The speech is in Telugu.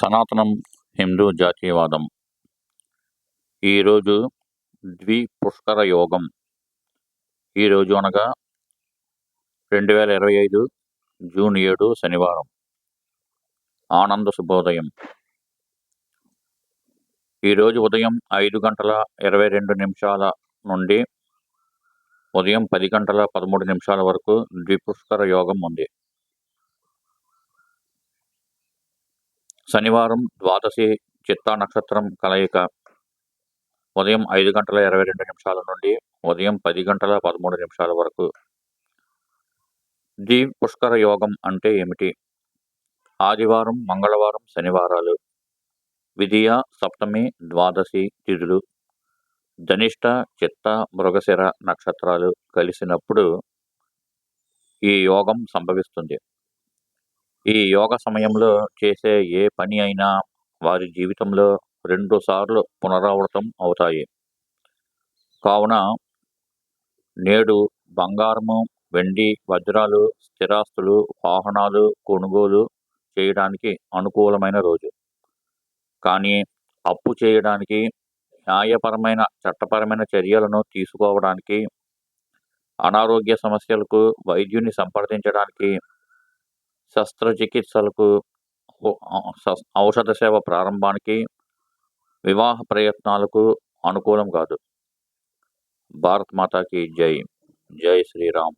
సనాతనం హిందూ జాతీయవాదం. ఈరోజు ద్వి పుష్కర యోగం. ఈరోజు అనగా రెండు వేల ఇరవై ఐదు జూన్ ఏడు శనివారం. ఆనంద శుభోదయం. ఈరోజు ఉదయం ఐదు గంటల ఇరవై రెండు నిమిషాల నుండి ఉదయం పది గంటల పదమూడు నిమిషాల వరకు ద్విపుష్కర యోగం ఉంది. శనివారం ద్వాదశి చిత్తా నక్షత్రం కలయిక. ఉదయం ఐదు గంటల ఇరవై రెండు నిమిషాల నుండి ఉదయం పది గంటల పదమూడు నిమిషాల వరకు. ది పుష్కర యోగం అంటే ఏమిటి? ఆదివారం మంగళవారం శనివారాలు. విధియ సప్తమి ద్వాదశి తిథులు. ధనిష్ట చిత్త మృగశిర నక్షత్రాలు కలిసినప్పుడు ఈ యోగం సంభవిస్తుంది. ఈ యోగ సమయంలో చేసే ఏ పని అయినా వారి జీవితంలో రెండు సార్లు పునరావృతం అవుతాయి. కావున నేడు బంగారము వెండి వజ్రాలు స్థిరాస్తులు వాహనాలు కొనుగోలు చేయడానికి అనుకూలమైన రోజు. కానీ అప్పు చేయడానికి న్యాయపరమైన చట్టపరమైన చర్యలను తీసుకోవడానికి అనారోగ్య సమస్యలకు వైద్యుని సంప్రదించడానికి శస్త్రచికిత్సలకు ఔషధ సేవ ప్రారంభానికి వివాహ ప్రయత్నాలకు అనుకూలం కాదు. భారత్ మాతాకి జై. జై శ్రీరామ్.